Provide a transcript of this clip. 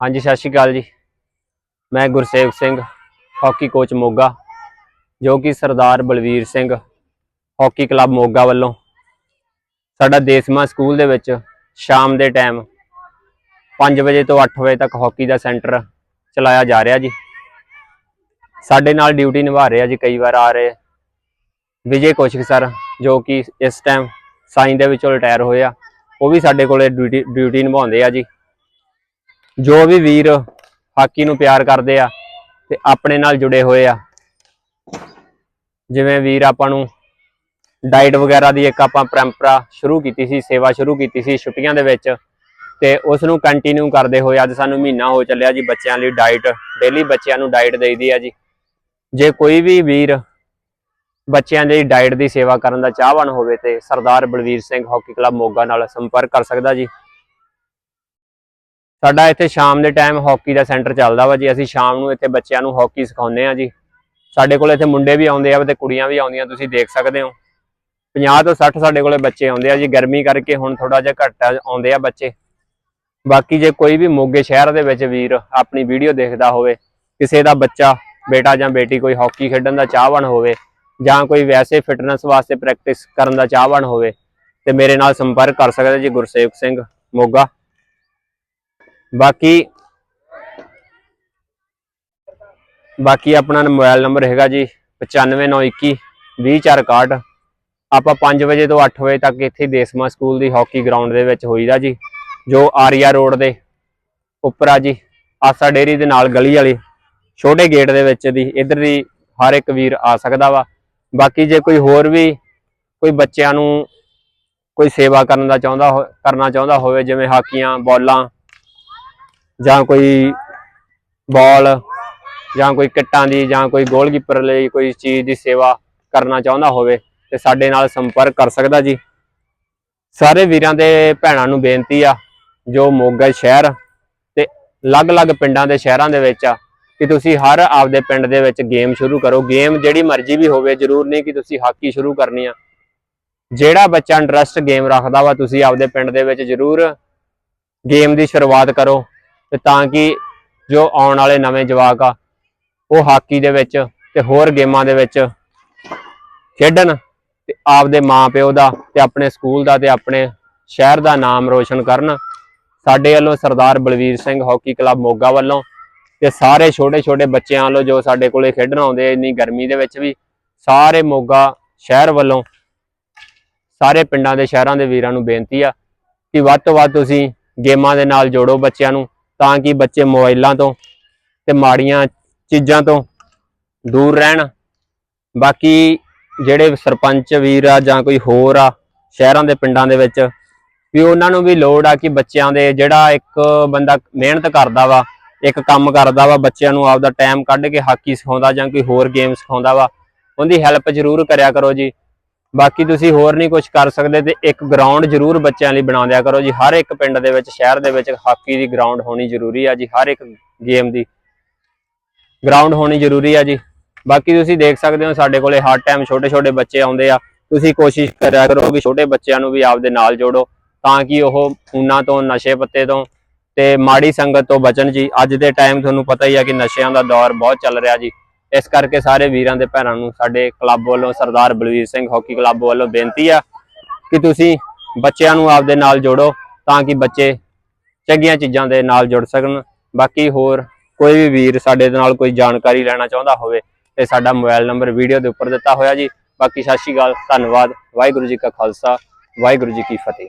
ਹਾਂਜੀ, ਸਤਿ ਸ਼੍ਰੀ ਅਕਾਲ ਜੀ। ਮੈਂ ਗੁਰਸੇਵ ਸਿੰਘ, ਹਾਕੀ ਕੋਚ ਮੋਗਾ, ਜੋ ਕਿ ਸਰਦਾਰ ਬਲਵੀਰ ਸਿੰਘ, ਹਾਕੀ ਕਲੱਬ ਮੋਗਾ ਵੱਲੋਂ। ਸਾਡਾ ਦੇਸਮਾ ਸਕੂਲ ਦੇ ਵਿੱਚ ਸ਼ਾਮ ਦੇ ਟਾਈਮ 5 ਵਜੇ ਤੋਂ 8 ਵਜੇ ਤੱਕ ਹਾਕੀ ਦਾ ਸੈਂਟਰ ਚਲਾਇਆ ਜਾ ਰਿਹਾ ਜੀ। ਸਾਡੇ ਨਾਲ ਡਿਊਟੀ ਨਿਭਾ ਰਹੇ ਆ ਜੀ, ਕਈ ਵਾਰ ਆ ਰਹੇ ਵਿਜੇ ਕੋਸ਼ਿਕ ਸਰ, ਜੋ ਕਿ ਇਸ ਟਾਈਮ ਸਾਈਨ ਦੇ ਵਿੱਚੋਂ ਰਿਟਾਇਰ ਹੋਏ ਆ। ਉਹ ਵੀ ਸਾਡੇ ਕੋਲੇ ਡਿਊਟੀ ਡਿਊਟੀ ਨਿਭਾਉਂਦੇ ਆ ਜੀ। ਜੋ ਵੀ ਵੀਰ ਹਾਕੀ ਨੂੰ ਪਿਆਰ ਕਰਦੇ ਆ ਤੇ ਆਪਣੇ ਨਾਲ ਜੁੜੇ ਹੋਏ ਆ। ਜਿਵੇਂ ਵੀਰ ਆਪਾਂ ਨੂੰ ਡਾਈਟ ਵਗੈਰਾ ਦੀ ਇੱਕ ਆਪਾਂ ਪਰੰਪਰਾ ਸ਼ੁਰੂ ਕੀਤੀ ਸੀ, ਸੇਵਾ ਸ਼ੁਰੂ ਕੀਤੀ ਸੀ ਛੁੱਟੀਆਂ ਦੇ ਵਿੱਚ ਤੇ ਉਸ ਨੂੰ ਕੰਟੀਨਿਊ ਕਰਦੇ ਹੋਏ ਅੱਜ ਸਾਨੂੰ ਮਹੀਨਾ ਹੋ ਚੱਲਿਆ ਜੀ ਬੱਚਿਆਂ ਲਈ ਡਾਈਟ ਡੇਲੀ ਬੱਚਿਆਂ ਨੂੰ ਡਾਈਟ ਦੇਈਦੀ ਆ ਜੀ। ਜੇ ਕੋਈ ਵੀ ਵੀਰ ਬੱਚਿਆਂ ਦੀ ਡਾਈਟ ਦੀ ਸੇਵਾ ਕਰਨ ਦਾ ਚਾਹਵਾਨ ਹੋਵੇ ਤੇ ਸਰਦਾਰ ਬਲਵੀਰ ਸਿੰਘ ਹਾਕੀ ਕਲੱਬ ਮੋਗਾ ਨਾਲ ਸੰਪਰਕ ਕਰ ਸਕਦਾ ਜੀ। ਸਾਡਾ ਇੱਥੇ ਸ਼ਾਮ ਦੇ ਟਾਈਮ ਹਾਕੀ ਦਾ ਸੈਂਟਰ ਚੱਲਦਾ ਵਾ ਜੀ। ਅਸੀਂ ਸ਼ਾਮ ਨੂੰ ਇੱਥੇ ਬੱਚਿਆਂ ਨੂੰ ਹਾਕੀ ਸਿਖਾਉਂਦੇ ਆ ਜੀ। ਸਾਡੇ ਕੋਲ ਇੱਥੇ ਮੁੰਡੇ ਵੀ ਆਉਂਦੇ ਆ ਤੇ ਕੁੜੀਆਂ ਵੀ ਆਉਂਦੀਆਂ, ਤੁਸੀਂ ਦੇਖ ਸਕਦੇ ਹੋ। 50 ਤੋਂ 60 ਸਾਡੇ ਕੋਲੇ ਬੱਚੇ ਆਉਂਦੇ ਆ ਜੀ। ਗਰਮੀ ਕਰਕੇ ਹੁਣ ਥੋੜਾ ਜਿਹਾ ਘੱਟ ਆਉਂਦੇ ਆ ਬੱਚੇ। ਬਾਕੀ ਜੇ ਕੋਈ ਵੀ ਮੋਗੇ ਸ਼ਹਿਰ ਦੇ ਵਿੱਚ ਵੀਰ ਆਪਣੀ ਵੀਡੀਓ ਦੇਖਦਾ ਹੋਵੇ, ਕਿਸੇ ਦਾ ਬੱਚਾ, ਬੇਟਾ ਜਾਂ ਬੇਟੀ ਕੋਈ ਹਾਕੀ ਖੇਡਣ ਦਾ ਚਾਹਵਾਨ ਹੋਵੇ ਜਾਂ ਕੋਈ ਵੈਸੇ ਫਿਟਨੈਸ ਵਾਸਤੇ ਪ੍ਰੈਕਟਿਸ ਕਰਨ ਦਾ ਚਾਹਵਾਨ ਹੋਵੇ, ਤੇ ਮੇਰੇ ਨਾਲ ਸੰਪਰਕ ਕਰ ਸਕਦਾ ਜੀ ਗੁਰਸੇਵਕ ਸਿੰਘ ਮੋਗਾ। ਬਾਕੀ ਬਾਕੀ ਆਪਣਾ ਮੋਬਾਈਲ ਨੰਬਰ ਹੈਗਾ ਜੀ 95921 20461 ਆਪਾਂ 5 ਵਜੇ ਤੋਂ 8 ਵਜੇ ਤੱਕ ਇੱਥੇ ਦੇਸਮਾ ਸਕੂਲ ਦੀ ਹਾਕੀ ਗਰਾਊਂਡ ਦੇ ਵਿੱਚ ਹੋਈਦਾ ਜੀ, ਜੋ ਆਰੀਆ ਰੋਡ ਦੇ ਉੱਪਰ ਆ ਜੀ, ਆਸਾ ਡੇਰੀ ਦੇ ਨਾਲ ਗਲੀ ਵਾਲੀ ਛੋਟੇ ਗੇਟ ਦੇ ਵਿੱਚ ਦੀ, ਇਧਰ ਦੀ ਹਰ ਇੱਕ ਵੀਰ ਆ ਸਕਦਾ ਵਾ। ਬਾਕੀ ਜੇ ਕੋਈ ਹੋਰ ਵੀ ਕੋਈ ਬੱਚਿਆਂ ਨੂੰ ਕੋਈ ਸੇਵਾ ਕਰਨ ਦਾ ਚਾਹੁੰਦਾ ਹੋ- ਕਰਨਾ ਚਾਹੁੰਦਾ ਹੋਵੇ, ਜਿਵੇਂ ਹਾਕੀਆਂ, ਬੋਲਾਂ ਜਾਂ ਕੋਈ ਬਾਲ, ਜਾਂ ਕੋਈ ਕਿੱਟਾਂ ਦੀ, ਜਾਂ ਕੋਈ ਗੋਲਕੀਪਰ ਲਈ ਕੋਈ ਚੀਜ਼ ਦੀ ਸੇਵਾ ਕਰਨਾ ਚਾਹੁੰਦਾ ਹੋਵੇ ਤੇ ਸਾਡੇ ਨਾਲ ਸੰਪਰਕ ਕਰ ਸਕਦਾ ਜੀ। ਸਾਰੇ ਵੀਰਾਂ ਦੇ ਭੈਣਾਂ ਨੂੰ ਬੇਨਤੀ ਆ, ਜੋ ਮੋਗਾ ਸ਼ਹਿਰ ਤੇ ਅਲੱਗ-ਅਲੱਗ ਪਿੰਡਾਂ ਦੇ ਸ਼ਹਿਰਾਂ ਦੇ ਵਿੱਚ ਆ, ਕਿ ਤੁਸੀਂ ਹਰ ਆਪਦੇ ਪਿੰਡ ਦੇ ਵਿੱਚ ਗੇਮ ਸ਼ੁਰੂ ਕਰੋ। ਗੇਮ ਜਿਹੜੀ ਮਰਜ਼ੀ ਵੀ ਹੋਵੇ, ਜ਼ਰੂਰ ਨਹੀਂ ਕਿ ਤੁਸੀਂ ਹਾਕੀ ਸ਼ੁਰੂ ਕਰਨੀ ਆ। ਜਿਹੜਾ ਬੱਚਾ ਇੰਟਰਸਟ ਗੇਮ ਰੱਖਦਾ ਵਾ, ਤੁਸੀਂ ਆਪਦੇ ਪਿੰਡ ਦੇ ਵਿੱਚ ਜ਼ਰੂਰ ਗੇਮ ਦੀ ਸ਼ੁਰੂਆਤ ਕਰੋ। ਤੇ ਤਾਂ ਕਿ ਜੋ ਆਉਣ ਵਾਲੇ ਨਵੇਂ ਜਵਾਕ ਆ, ਉਹ ਹਾਕੀ ਦੇ ਵਿੱਚ ਤੇ ਹੋਰ ਗੇਮਾਂ ਦੇ ਵਿੱਚ ਖੇਡਣ ਤੇ ਆਪਦੇ ਮਾਪਿਓ ਦਾ ਤੇ ਆਪਣੇ ਸਕੂਲ ਦਾ ਤੇ ਆਪਣੇ ਸ਼ਹਿਰ ਦਾ ਨਾਮ ਰੋਸ਼ਨ ਕਰਨ। ਸਾਡੇ ਵੱਲੋਂ ਸਰਦਾਰ ਬਲਵੀਰ ਸਿੰਘ ਹਾਕੀ ਕਲੱਬ ਮੋਗਾ ਵੱਲੋਂ ਤੇ ਸਾਰੇ ਛੋਟੇ ਛੋਟੇ ਬੱਚਿਆਂ ਵੱਲੋਂ ਜੋ ਸਾਡੇ ਕੋਲੇ ਖੇਡਣ ਆਉਂਦੇ ਇੰਨੀ ਗਰਮੀ ਦੇ ਵਿੱਚ ਵੀ ਸਾਰੇ ਮੋਗਾ ਸ਼ਹਿਰ ਵੱਲੋਂ, ਸਾਰੇ ਪਿੰਡਾਂ ਦੇ ਸ਼ਹਿਰਾਂ ਦੇ ਵੀਰਾਂ ਨੂੰ ਬੇਨਤੀ ਆ ਕਿ ਵੱਧ ਤੋਂ ਵੱਧ ਤੁਸੀਂ ਗੇਮਾਂ ਦੇ ਨਾਲ ਜੋੜੋ ਬੱਚਿਆਂ ਨੂੰ। ਤਾਂ ਕਿ ਬੱਚੇ ਮੋਬਾਈਲਾਂ ਤੋਂ ਤੇ ਮਾੜੀਆਂ ਚੀਜ਼ਾਂ ਤੋਂ ਦੂਰ ਰਹਿਣ। ਬਾਕੀ ਜਿਹੜੇ ਸਰਪੰਚ ਵੀਰ ਆ ਜਾਂ ਕੋਈ ਹੋਰ ਆ ਸ਼ਹਿਰਾਂ ਦੇ ਪਿੰਡਾਂ ਦੇ ਵਿੱਚ, ਵੀ ਉਹਨਾਂ ਨੂੰ ਵੀ ਲੋੜ ਆ ਕਿ ਬੱਚਿਆਂ ਦੇ ਜਿਹੜਾ ਇੱਕ ਬੰਦਾ ਮਿਹਨਤ ਕਰਦਾ ਵਾ, ਇੱਕ ਕੰਮ ਕਰਦਾ ਵਾ, ਬੱਚਿਆਂ ਨੂੰ ਆਪਦਾ ਟਾਈਮ ਕੱਢ ਕੇ ਹਾਕੀ ਸਿਖਾਉਂਦਾ ਜਾਂ ਕੋਈ ਹੋਰ ਗੇਮ ਸਿਖਾਉਂਦਾ ਵਾ, ਉਹਦੀ ਹੈਲਪ ਜ਼ਰੂਰ ਕਰਿਆ ਕਰੋ ਜੀ। ਬਾਕੀ ਤੁਸੀਂ ਹੋਰ ਨਹੀਂ ਕੁਝ ਕਰ ਸਕਦੇ ਤੇ ਇੱਕ ਗਰਾਊਂਡ ਜ਼ਰੂਰ ਬੱਚਿਆਂ ਲਈ ਬਣਾ ਦਿਆ ਕਰੋ ਜੀ। ਹਰ ਇੱਕ ਪਿੰਡ ਦੇ ਵਿੱਚ, ਸ਼ਹਿਰ ਦੇ ਵਿੱਚ ਹਾਕੀ ਦੀ ਗਰਾਊਂਡ ਹੋਣੀ ਜ਼ਰੂਰੀ ਆ ਜੀ, ਹਰ ਇੱਕ ਗੇਮ ਦੀ ਗਰਾਊਂਡ ਹੋਣੀ ਜ਼ਰੂਰੀ ਆ ਜੀ। ਬਾਕੀ ਤੁਸੀਂ ਦੇਖ ਸਕਦੇ ਹੋ ਸਾਡੇ ਕੋਲੇ ਹਰ ਟਾਈਮ ਛੋਟੇ ਛੋਟੇ ਬੱਚੇ ਆਉਂਦੇ ਆ। ਤੁਸੀਂ ਕੋਸ਼ਿਸ਼ ਕਰਿਆ ਕਰੋ ਕਿ ਛੋਟੇ ਬੱਚਿਆਂ ਨੂੰ ਵੀ ਆਪਦੇ ਨਾਲ ਜੋੜੋ ਤਾਂ ਕਿ ਉਹ ਫੋਨਾਂ ਤੋਂ, ਨਸ਼ੇ ਪੱਤੇ ਤੋਂ ਤੇ ਮਾੜੀ ਸੰਗਤ ਤੋਂ ਬਚਣ ਜੀ। ਅੱਜ ਦੇ ਟਾਈਮ ਤੁਹਾਨੂੰ ਪਤਾ ਹੀ ਆ ਕਿ ਨਸ਼ਿਆਂ ਦਾ ਦੌਰ ਬਹੁਤ ਚੱਲ ਰਿਹਾ ਜੀ। ਇਸ ਕਰਕੇ ਸਾਰੇ ਵੀਰਾਂ ਦੇ ਭੈਣਾਂ ਨੂੰ ਸਾਡੇ ਕਲੱਬ ਵੱਲੋਂ ਸਰਦਾਰ ਬਲਵੀਰ ਸਿੰਘ ਹਾਕੀ ਕਲੱਬ ਵੱਲੋਂ ਬੇਨਤੀ ਆ ਕਿ ਤੁਸੀਂ ਬੱਚਿਆਂ ਨੂੰ ਆਪਦੇ ਨਾਲ ਜੋੜੋ ਤਾਂ ਕਿ ਬੱਚੇ ਚੰਗੀਆਂ ਚੀਜ਼ਾਂ ਦੇ ਨਾਲ ਜੁੜ ਸਕਣ। ਬਾਕੀ ਹੋਰ ਕੋਈ ਵੀ ਵੀਰ ਸਾਡੇ ਨਾਲ ਕੋਈ ਜਾਣਕਾਰੀ ਲੈਣਾ ਚਾਹੁੰਦਾ ਹੋਵੇ ਤੇ ਸਾਡਾ ਮੋਬਾਈਲ ਨੰਬਰ ਵੀਡੀਓ ਦੇ ਉੱਪਰ ਦਿੱਤਾ ਹੋਇਆ ਜੀ। ਬਾਕੀ ਸਤਿ ਸ਼੍ਰੀ ਅਕਾਲ, ਧੰਨਵਾਦ। ਵਾਹਿਗੁਰੂ ਜੀ ਕਾ ਖਾਲਸਾ, ਵਾਹਿਗੁਰੂ ਜੀ ਕੀ ਫਤਿਹ।